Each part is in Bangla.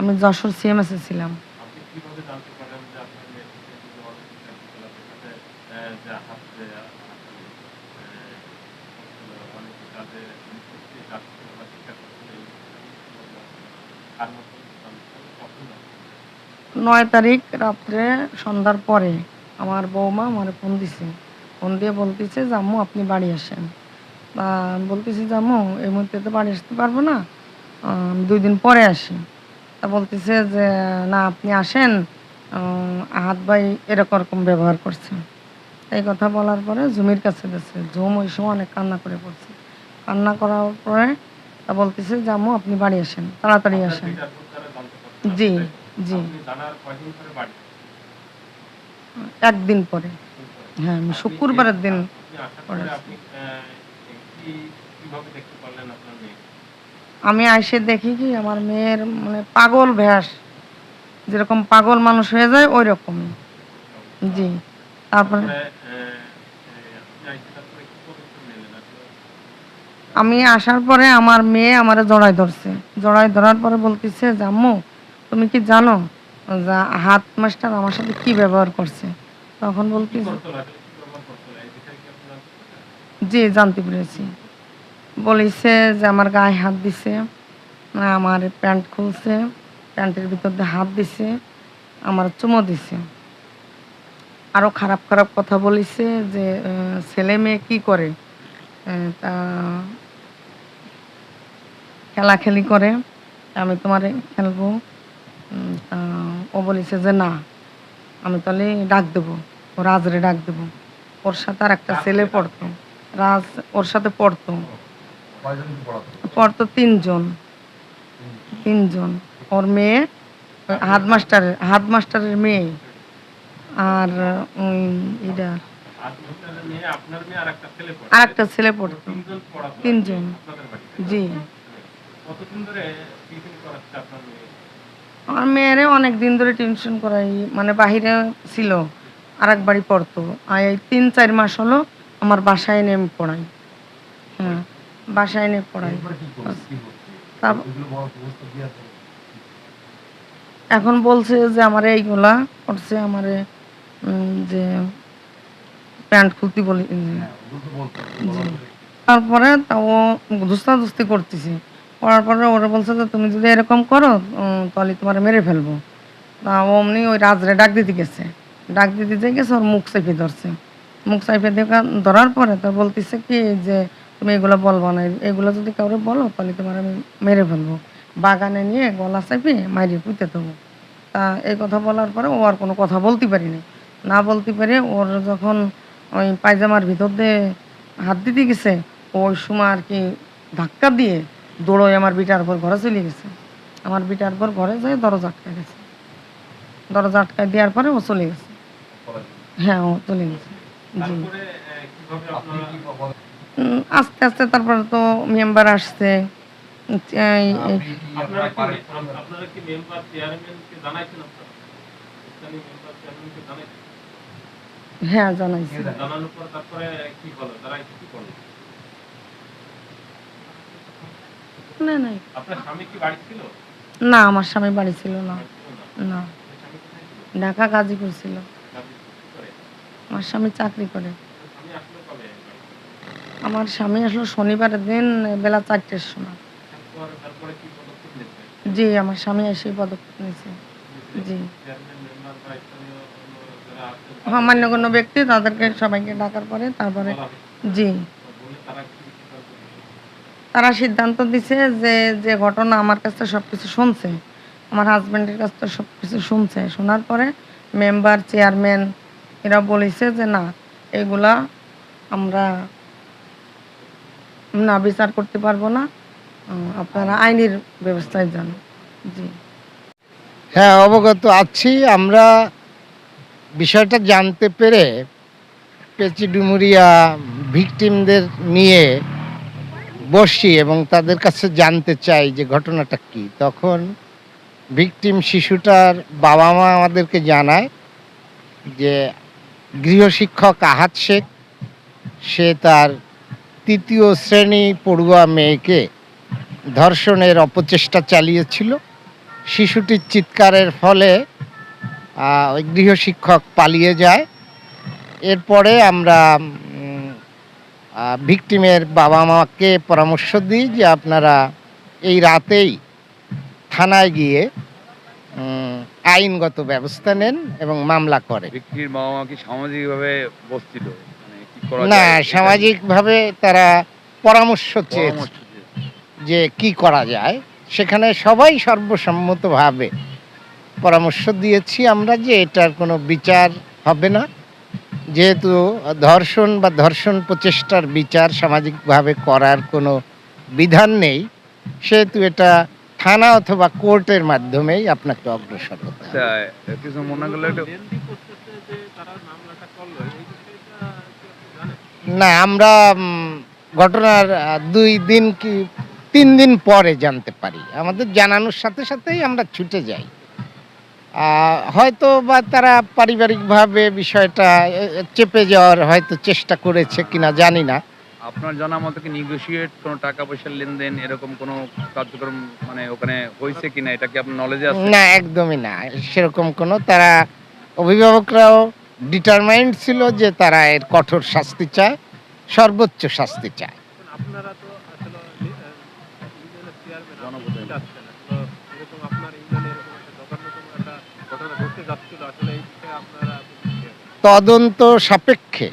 আমি যশোর সিএমএসে ছিলাম। জানতে নয় তারিখ রাত্রে সন্ধ্যার পরে আমার বৌমা আমার ফোন দিছে। ফোন দিয়ে বলতেছে আম্মু আপনি বাড়ি আসেন। বলতেছি যে আম্মু এই মুহূর্তে তো বাড়ি আসতে পারব না। দুই দিন পরে আসি। বলতেছে যে না আপনি আসেন। আহ, আহাত ভাই এরকম রকম ব্যবহার করছে। এই কথা বলার পরে জুমির কাছে গেছে। জুম ওই সময় অনেক কান্না করে পড়ছে। কান্না করার পরে তা বলতেছে যে আম্মু আপনি বাড়ি আসেন। তাড়াতাড়ি আসেন। জি জি। একদিন পরে। হ্যাঁ আমি শুক্রবারের দিন পরে আমি এসে দেখি কি আমার মেয়ের মানে পাগল ভ্যাস। যেরকম পাগল মানুষ হয়ে যায় ওই রকমই জি। তারপরে আইসি আসলে আমি আসার পরে আমার মেয়ে আমারে জড়াই ধরছে। জড়াই ধরার পরে বলতেছে যে আম্মু তুমি কি জানো যে হাত মাস্টার আমার সাথে কি ব্যবহার করছে? তখন বলতেছে? জি জানতে পেরেছি। বলেছে যে আমার গায়ে হাত দিছে আমার প্যান্ট খুলছে প্যান্টের ভিতর দিয়ে হাত দিছে আমার চুমো দিছে। আরও খারাপ খারাপ কথা বলেছে যে ছেলে মেয়ে কি করে? তা খেলাখেলি করে আমি তোমারে খেলব। তা ও বলেছে যে না আমি তাহলে ডাক দেবো ও রাজরে ডাক দেবো। ওর সাথে আর একটা ছেলে পড়তো। রাজ ওর সাথে পড়তো। পড়তো? তিনজন। তিনজন। ওর মেয়ে হাত মাস্টারের হাত মাস্টারের মেয়ে। আর এটা আর একটা ছেলে পড়তো। তিনজন। জি। আমার মেয়েরে অনেক দিন ধরে টিউশন করাই মানে বাহিরে ছিল। আর বাড়ি পড়তো। আর এই তিন চার মাস হলো আমার বাসায় এনে আমি পড়াই। হ্যাঁ। বাসায় এনে পড়াই এখন বলছে যে আমার এইগুলা করছে আমার যে প্যান্ট খুলতে বলি তারপরে তা ও দুস্তাদুস্তি করতেছে। করার পরে ওরা বলছে যে তুমি যদি এরকম করো তাহলে তোমার মেরে ফেলব। তা অমনি ওই রাজরে ডাক দিতে গেছে। ডাক দিতে যে গেছে ওর মুখ চেপে ধরছে। মুখ চেপে ধরার পরে তো বলতেছে কি যে তুমি এগুলো বলব না। এগুলো যদি কাউরে বলো তাহলে তোমার আমি মেরে ফেলব। বাগানে নিয়ে গলা চেপে মারিয়ে পুঁতে দেবো। তা এই কথা বলার পরে ও আর কোনো কথা বলতে পারিনি না। বলতে পারে ওর যখন ওই পায়জামার ভিতর দিয়ে হাত দিতে গেছে ওই সময় আর কি ধাক্কা দিয়ে দৌড়োয় আমার বিটার পর ঘরে চলে গেছে। আমার বিটার পর ঘরে যায় দরজা আটকে গেছে। দরজা আটকায় দেওয়ার পরে ও চলে গেছে। হ্যাঁ ও চলে গেছে। জি। আস্তে আস্তে তারপরে তো মেম্বার আসছে। হ্যাঁ জানাইছে। না না। আমার স্বামী বাড়ি ছিল না। না। ঢাকা গাজীপুর ছিল। আমার স্বামী চাকরি করে আপনার স্বামী আসলো কবে বাড়িতে? আমার স্বামী আসলো শনিবারের দিন, বেলা চারটের সময়। জি, আমার স্বামী এসে পদক্ষেপ নিয়েছে। জি। হ্যাঁ মান্যগণ্য ব্যক্তি তাদেরকে সবাইকে ডাকার পরে তারপরে জি। তারা সিদ্ধান্ত নিল? তারা সিদ্ধান্ত দিছে যে যে ঘটনা আমার কাছে সব কিছু শুনছে। আমার হাজব্যান্ডের কাছ থেকে সব কিছু শুনছে। শোনার পরে মেম্বার চেয়ারম্যান এরা বলেছে যে, না, এগুলা আমরা না বিচার করতে পারব না। আপনারা আইনের ব্যবস্থায় যান। জি। হ্যাঁ অবগত আছি। আমরা বিষয়টা জানতে পেরে পেচিডুমুরিয়া ভিকটিমদের নিয়ে বসি এবং তাদের কাছে জানতে চাই যে ঘটনাটা কি। তখন ভিকটিম শিশুটার বাবা মা আমাদেরকে জানায় যে গৃহশিক্ষক আহাত শেখ, সে তার তৃতীয় শ্রেণি পড়ুয়া মেয়েকে ধর্ষণের অপচেষ্টা চালিয়েছিল। শিশুটির চিৎকারের ফলে গৃহশিক্ষক পালিয়ে যায়। এরপরে আমরা ভিকটিমের বাবা মাকে পরামর্শ দিই যে আপনারা এই রাতেই থানায় গিয়ে আইনগত ব্যবস্থা নেন এবং মামলা করে ব্যক্তির বাবা মা কি সামাজিকভাবে বসছিল না সামাজিকভাবে তারা পরামর্শ চেয়েছে যে কি করা যায়। সেখানে সবাই সর্বসম্মতভাবে পরামর্শ দিয়েছি আমরা যে এটার কোনো বিচার হবে না। যেহেতু ধর্ষণ বা ধর্ষণ প্রচেষ্টার বিচার সামাজিকভাবে করার কোনো বিধান নেই সেহেতু এটা থানা অথবা কোর্টের মাধ্যমেই আপনাকে অগ্রসর হতে হবে। আচ্ছা কিছু মনে করলে না আমরা ঘটনার দুই দিন কি তিন দিন পরে জানতে পারি। আমাদের জানানোর সাথে সাথেই আমরা ছুটে যাই। হয়তো বা তারা পারিবারিকভাবে বিষয়টা চেপে যাওয়ার হয়তো চেষ্টা করেছে কিনা জানি না। আপনার জানা মতো কি নেগোশিয়েট কোনো টাকা পয়সার লেনদেন এরকম কোনো কার্যক্রম মানে ওখানে হয়েছে কিনা? এটা কি আপনার নলেজে আছে? না একদমই না। সেরকম কোনো তারা অভিভাবকরাও ডিটারমাইন্ড ছিল যে তারা এর কঠোর শাস্তি চায় সর্বোচ্চ শাস্তি চায়। তদন্ত সাপেক্ষে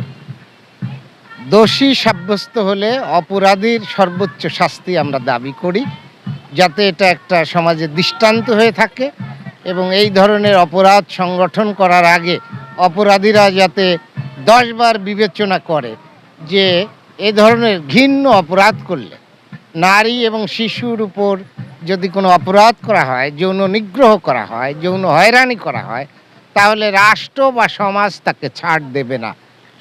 দোষী সাব্যস্ত হলে অপরাধীর সর্বোচ্চ শাস্তি আমরা দাবি করি যাতে এটা একটা সমাজে দৃষ্টান্ত হয়ে থাকে এবং এই ধরনের অপরাধ সংগঠন করার আগে অপরাধীরা যাতে দশবার বিবেচনা করে যে এ ধরনের ঘৃণ্য অপরাধ করলে নারী এবং শিশুর উপর যদি কোনো অপরাধ করা হয়, যৌন নিগ্রহ করা হয়, যৌন হয়রানি করা হয়, তাহলে রাষ্ট্র বা সমাজ তাকে ছাড় দেবে না।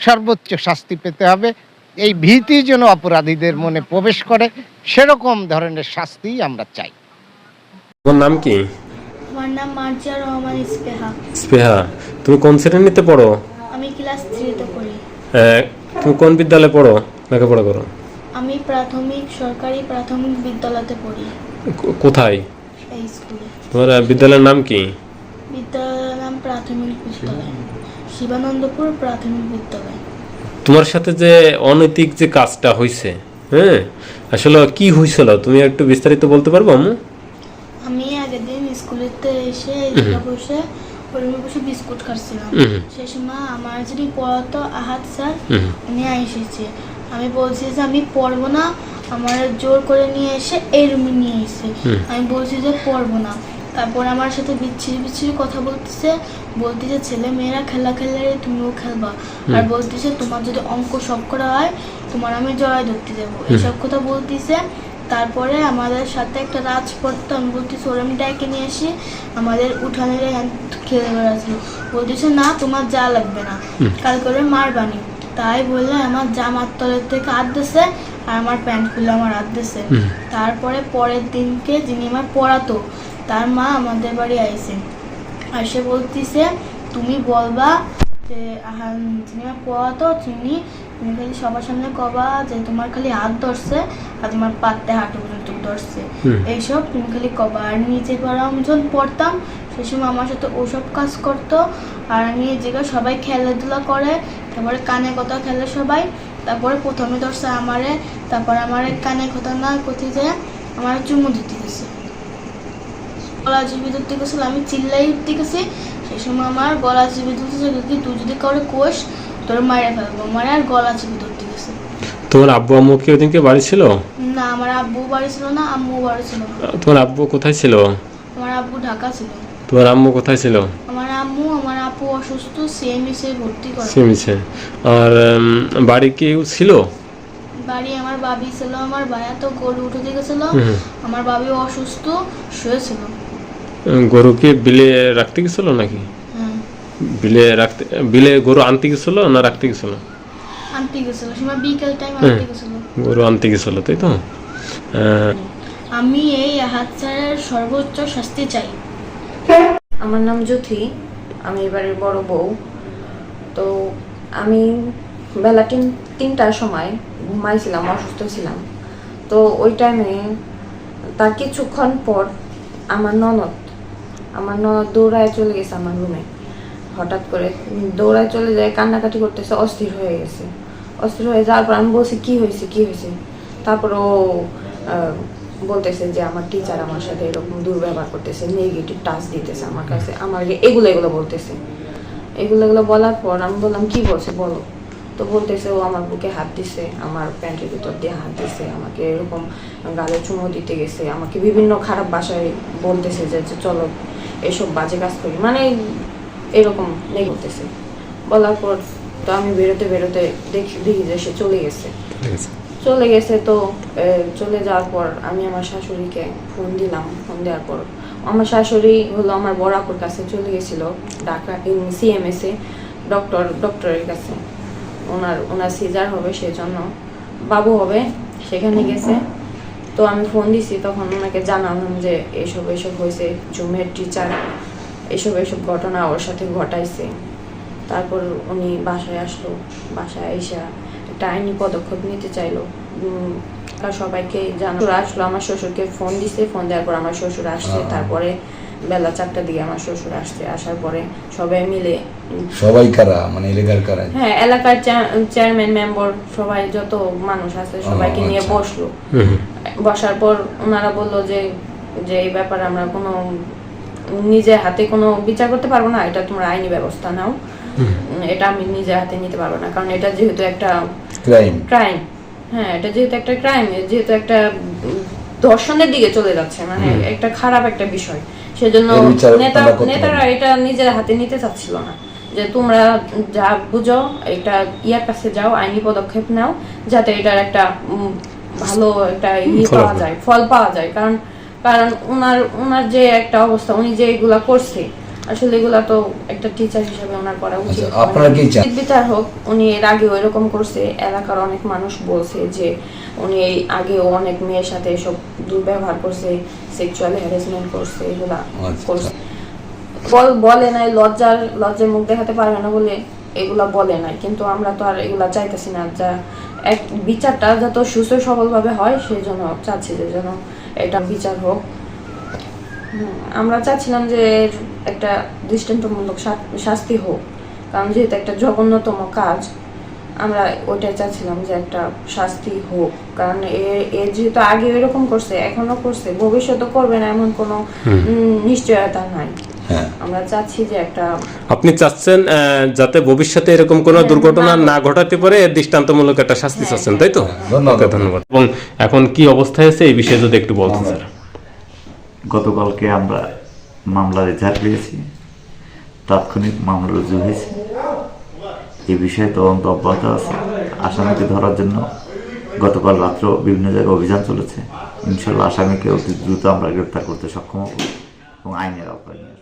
সর্বোচ্চ শাস্তি পেতে হবে। এই ভীতি যেন অপরাধীদের মনে প্রবেশ করে, সেরকম ধরনের শাস্তি আমরা চাই। নাম কি? আমার নাম মার্জিয়া রহমান ইস্পেহা। স্পেহা তুমি কোন শ্রেণীতে পড়ো? আমি ক্লাস থ্রিতে পড়ি। আহ, তুমি কোন বিদ্যালয়ে পড়ো? লেখাপড়া করো। আমি প্রাথমিক সরকারি প্রাথমিক বিদ্যালয়তে পড়ি। কো- কোথায়? এই স্কুলে। তোমার আহ, বিদ্যালয়ের নাম কি? বিদ্যালয়ের নাম প্রাথমিক বিদ্যালয়। শিবানন্দপুর প্রাথমিক বিদ্যালয়। তোমার সাথে যে অনৈতিক যে কাজটা হয়েছে হ্যাঁ? আসলে কি হয়েছিল তুমি একটু বিস্তারিত বলতে পারব আম্মু আমি আগের দিন স্কুলেতে এসে বসে রুমে বসে বিস্কুট খাচ্ছিলাম। সেই সময় আমার যিনি পড়াতো আহাত স্যার উনি এসেছে আমি বলছি যে আমি পড়ব না আমার জোর করে নিয়ে এসে এই রুমে নিয়ে এসে। আমি বলছি যে পড়ব না। তারপর আমার সাথে বিচ্ছিরি বিচ্ছিরি কথা বলতেছে বলতেছে ছেলে মেয়েরা খেলা খেললে তুমিও খেলবা। আর বলতেছে তোমার যদি অঙ্ক সব করা হয় তোমার আমি জয় ধরতে দেবো। এইসব কথা বলতেছে। তারপরে আমাদের সাথে একটা রাজ পড়তো আমি বলতেছি ওর আমি নিয়ে আসি। আমাদের উঠানের এখান খেলে বেড়াচ্ছিল বলতেছে না তোমার যা লাগবে না। কাল করে মারবানি। তাই বললে আমার জামার তলের থেকে হাত দিছে আর আমার প্যান্ট খুলে আমার হাত দিছে। তারপরে পরের দিনকে যিনি আমার পড়াতো তার মা আমাদের বাড়ি আইছে। আর সে বলতিছে তুমি বলবা যে যিনি আমার পড়াতো তিনি তুমি খালি সবার সামনে কবা যে তোমার খালি হাত ধরছে আর তোমার পাত্তে হাঁটু পর্যন্ত ধরছে। এইসব তুমি খালি কবা। আর পড়া যখন পড়তাম সে সময় আমার সাথে ওসব কাজ করতো। আর আমি জায়গায় সবাই খেলাধুলা করে তারপরে কানে কথা খেলে সবাই। তারপরে প্রথমে ধরছে আমারে তারপরে আমারে কানে কথা না কোথায় যে আমার চুমু দিতে গেছে। গলা চিবি ধরতে গেছিল আমি চিল্লাই উঠতে গেছি। সেই সময় আমার গলা চিবি ধরতেছে কি তুই যদি কাউরে কোষ তোর মারে ফেলব মারে আর গলা চিবি ধরতে গেছে। তোমার আব্বু আম্মু কি ওদিনকে বাড়ি ছিল? না আমার আব্বু বাড়ি ছিল না আম্মু বাড়ি ছিল তোমার আব্বু কোথায় ছিল? আমার আব্বু ঢাকা ছিল। তোমার আম্মু কোথায় ছিল? আমার আম্মু আমার আপু অসুস্থ সিএমএসে ভর্তি করে। সেমিছে আর বাড়ি কেউ ছিল? বাড়ি আমার বাবি ছিল আমার ভাইয়া তো গরু উঠে গেছিল। আমার বাবি অসুস্থ শুয়েছিল গরুকে বিলে রাখতে গেছিল নাকি? বিলে রাখতে বিলে গরু আনতে গেছিল না রাখতে গেছিল? আনতে গেছিল সময় বিকেল টাইম হ্যাঁ। আনতে গেছিল। গরু আনতে গেছিল তাই তো? আমি এই হাত স্যারের সর্বোচ্চ শাস্তি চাই। আমার নাম জ্যোতি আমি এবারের বড় বউ। তো আমি বেলা তিন তিনটার সময় ঘুমাইছিলাম অসুস্থ ছিলাম। তো ওই টাইমে তার কিছুক্ষণ পর আমার ননদ আমার ননদ দৌড়ায় চলে গেছে আমার রুমে হঠাৎ করে দৌড়ায় চলে যায়, কান্নাকাটি করতেছে, অস্থির হয়ে গেছে। অস্থির হয়ে যাওয়ার পর আমি বলছি, কি হয়েছে কি হয়েছে? তারপর ও বলতেছে যে, আমার টিচার আমার সাথে এরকম দুর্ব্যবহার করতেছে নেগেটিভ টাচ দিতেছে আমার কাছে, আমাকে এগুলো এগুলো বলতেছে। এগুলো এগুলো বলার পর আমি বললাম, কি বলছে, বলো। তো বলতেছে, ও আমার বুকে হাত দিছে, আমার প্যান্টের ভিতর দিয়ে হাত দিছে, আমাকে এরকম গালে চুমো দিতে গেছে, আমাকে বিভিন্ন খারাপ ভাষায় বলতেছে যে, চলো, এসব বাজে কাজ করি। মানে এরকম নেই বলতেছে বলার পর তো আমি বেরোতে বেরোতে দেখি দেখি যে সে চলে গেছে। চলে গেছে। তো চলে যাওয়ার পর আমি আমার শাশুড়িকে ফোন দিলাম। ফোন দেওয়ার পর আমার শাশুড়ি হলো আমার বড় আপুর কাছে চলে গেছিল ঢাকা সিএমএস এ ডক্টর ডক্টরের কাছে। ওনার ওনার সিজার হবে সেজন্য বাবু হবে সেখানে গেছে। তো আমি ফোন দিছি তখন ওনাকে জানালাম যে এসব এসব হয়েছে জুমের টিচার এসব এসব ঘটনা ওর সাথে ঘটাইছে। তারপর উনি বাসায় আসলো বাসায় এসে একটা আইনি পদক্ষেপ নিতে চাইলো। সবাইকে জানো আসলো আমার শ্বশুরকে ফোন দিছে ফোন দেওয়ার পর আমার শ্বশুর আসছে। তারপরে বেলা চারটার দিকে আমার শ্বশুর আসছে। আসার পরে সবাই মিলে সবাই কারা? মানে এলাকার কারা? হ্যাঁ এলাকার চেয়ারম্যান মেম্বার সবাই যত মানুষ আছে সবাইকে নিয়ে আচ্ছা। বসল। বসার পর ওনারা বলল যে যে এই ব্যাপারে আমরা কোনো নিজে হাতে কোনো বিচার করতে পারব না এটা তোমরা আইনি ব্যবস্থা নাও। এটা আমি নিজে হাতে নিতে পারব না কারণ এটা যেহেতু একটা ক্রাইম ক্রাইম হ্যাঁ এটা যেহেতু একটা ক্রাইম যেহেতু একটা ধর্ষণের দিকে চলে যাচ্ছে মানে একটা খারাপ একটা বিষয়। সেজন্য নেতা নেতারা এটা নিজের হাতে নিতে চাচ্ছিল না। যে তোমরা যা বুঝো এটা ইয়ার কাছে যাও আইনি পদক্ষেপ নাও যাতে এটার একটা ভালো একটা ইয়ে পাওয়া যায় ফল পাওয়া যায়। কারণ কারণ ওনার ওনার যে একটা অবস্থা উনি যে এগুলা করছে আসলে এগুলা তো একটা টিচার হিসেবে ওনার করা উচিত আচ্ছা, আপনারা কি চান? বিচার হোক উনি এর আগেও এরকম করছে এলাকার অনেক মানুষ বলছে যে উনি এই আগেও অনেক মেয়ের সাথে এসব দুর্ব্যবহার করছে সেক্সুয়াল হ্যারাসমেন্ট করছে এগুলা আচ্ছা। করছে বল বলে নাই লজ্জার লজ্জার মুখ দেখাতে পারবে না বলে এগুলা বলে নাই কিন্তু আমরা তো আর এগুলা চাইতেছি না যা এক বিচারটা যত সুস্থ সবলভাবে হয় সেই জন্য চাচ্ছি যে যেন এটা বিচার হোক। আমরা চাচ্ছিলাম যে এর একটা দৃষ্টান্তমূলক শাস্তি হোক। কারণ যেহেতু একটা জঘন্যতম কাজ আমরা ওইটাই চাচ্ছিলাম যে একটা শাস্তি হোক। কারণ এ- এর যেহেতু আগে এরকম করছে এখনও করছে ভবিষ্যতে করবে না এমন কোনো নিশ্চয়তা নাই। আমরা চাচ্ছি যে একটা আপনি চাচ্ছেন যাতে ভবিষ্যতে এরকম কোনো দুর্ঘটনা না ঘটাতে পারে এর দৃষ্টান্তমূলক একটা শাস্তি চাচ্ছেন তাই তো? ধন্যবাদ। ধন্যবাদ। এবং এখন কি অবস্থায় আছে এই বিষয়ে যদি একটু বলতেন স্যার। গতকালকে আমরা মামলার রেজাল্ট পেয়েছি তাৎক্ষণিক মামলা রুজু হয়েছে। এই বিষয়ে তদন্ত অব্যাহত আছে আসামিকে ধরার জন্য গতকাল রাত্র বিভিন্ন জায়গায় অভিযান চলেছে। ইনশাল্লাহ আসামিকে অতি দ্রুত আমরা গ্রেপ্তার করতে সক্ষম হব এবং আইনের আওতায়